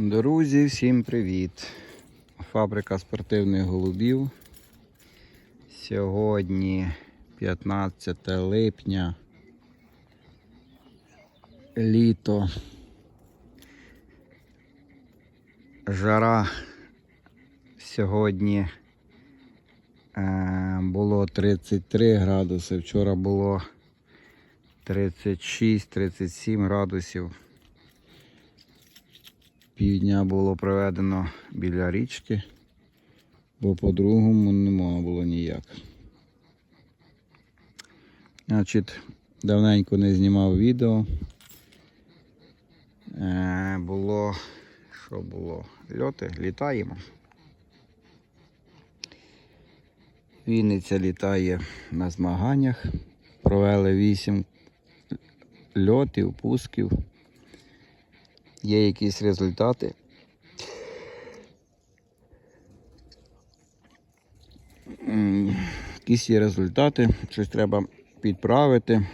Друзі, всім привіт! Фабрика спортивних голубів. Сьогодні 15 липня. Літо. Жара сьогодні е, було 33 градуси, вчора було 36-37 градусів. Півдня було проведено біля річки, бо по-другому не можна було ніяк. Значить, давненько не знімав відео. Е, було, що було? Льоти, літаємо. Вінниця літає на змаганнях. Провели 8 льотів, пусків. Є якісь результати. Якісь є результати, щось треба підправити,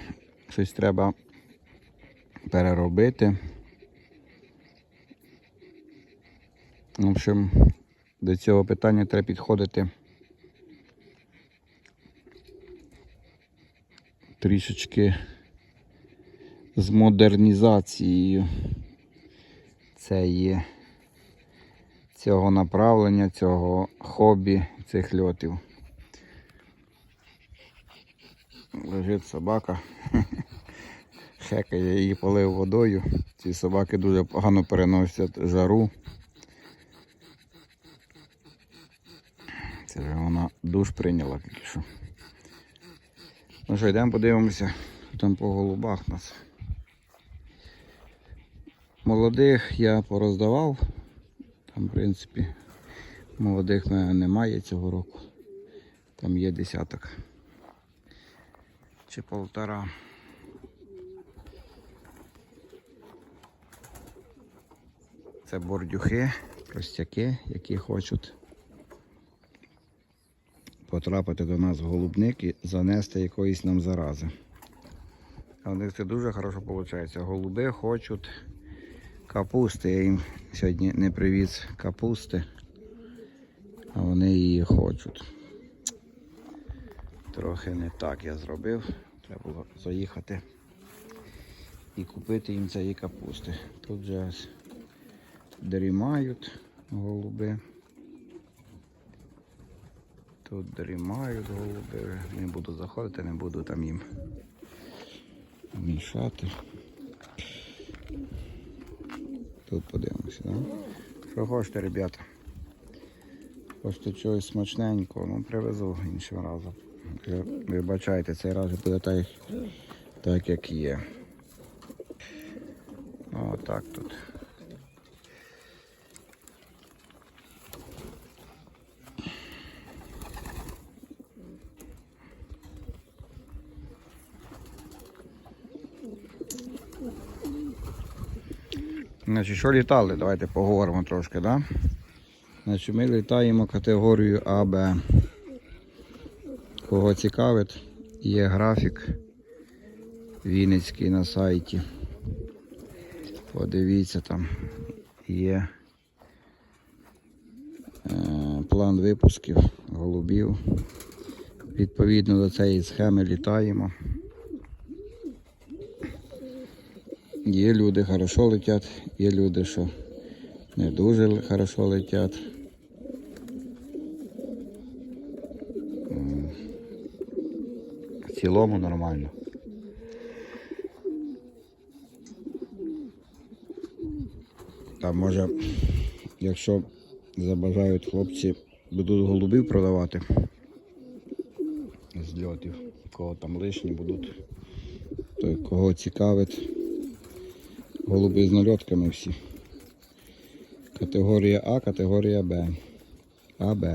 щось треба переробити. В общем, до цього питання треба підходити трішечки з модернізацією цієї, цього направлення, цього хобі, цих льотів. Лежить собака, хекає, її полив водою. Ці собаки дуже погано переносять жару. Це вже вона душ прийняла тільки що. Ну що, йдемо подивимося, там по голубах нас. Молодих я пороздавав. Там, в принципі, молодих в немає цього року. Там є десяток. Чи полтора. Це бордюхи, простяки, які хочуть потрапити до нас в голубник і занести якоїсь нам зарази. А у них це дуже хорошо виходить. Голуби хочуть капусти. Я їм сьогодні не привіз капусти, а вони її хочуть. Трохи не так я зробив. Треба було заїхати і купити їм цієї капусти. Тут же дрімають голуби. Тут дрімають голуби. Не буду заходити, не буду там їм мішати. Тут подивимося, да? Що хочете, ребята? Просто чогось смачненького, ну привезу іншим разом. Вибачайте, цей раз буде так, так як є. Отак тут. Значить, що літали? Давайте поговоримо трошки, да? Значить, ми літаємо категорію АБ. Кого цікавить, є графік Вінницький на сайті. Подивіться там є е, план випусків голубів. Відповідно до цієї схеми літаємо. Є люди хорошо летять, є люди, що не дуже хорошо летять. В цілому нормально. Там може, якщо забажають хлопці, будуть голубів продавати з льотів, кого там лишні будуть, то кого цікавить. Голуби з нальотками всі. Категорія А, категорія Б. АБ.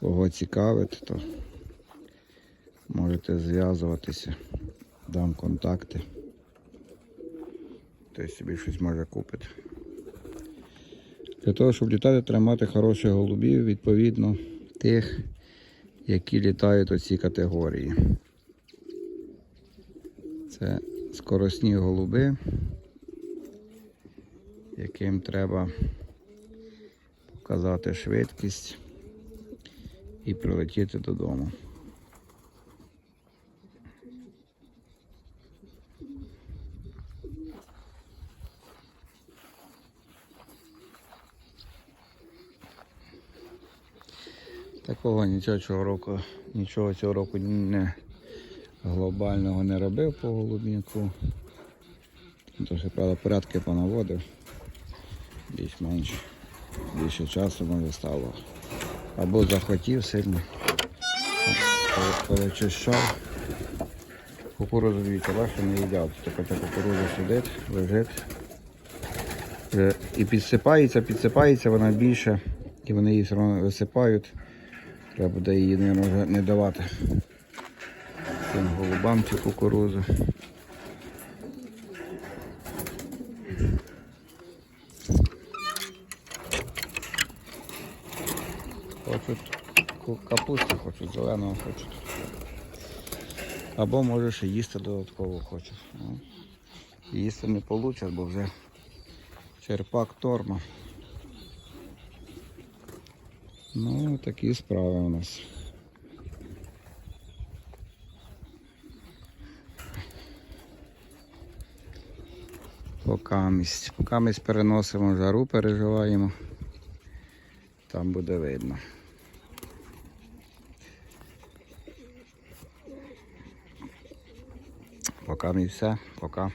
Кого цікавить, то можете зв'язуватися. Дам контакти. Хтось собі щось може купити. Для того, щоб літати, треба мати хороших голубів, відповідно, тих, які літають у цій категорії. Це скоросні голуби, яким треба показати швидкість і прилетіти додому. Такого нічого цього року, нічого цього року не глобального не робив по голубнику. Трохи, правда, порядки понаводив. Більш-менш більше часу може стало. Або захотів сильно. Перечищав. Кукурузу дивіться, бачите, не їдять. Ця кукуруза сидить, лежить. Е, І підсипається, підсипається вона більше. І вони її все одно висипають. Треба буде її може, не давати голубам цю кукурузу. Хочуть капусту, хочуть зеленого хочуть. Або може ще їсти додатково хочуть. Ну, їсти не вийде, бо вже черпак торма. Ну, такі справи у нас. Покамість. Покамість переносимо жару, переживаємо. Там буде видно. Пока і все. Пока.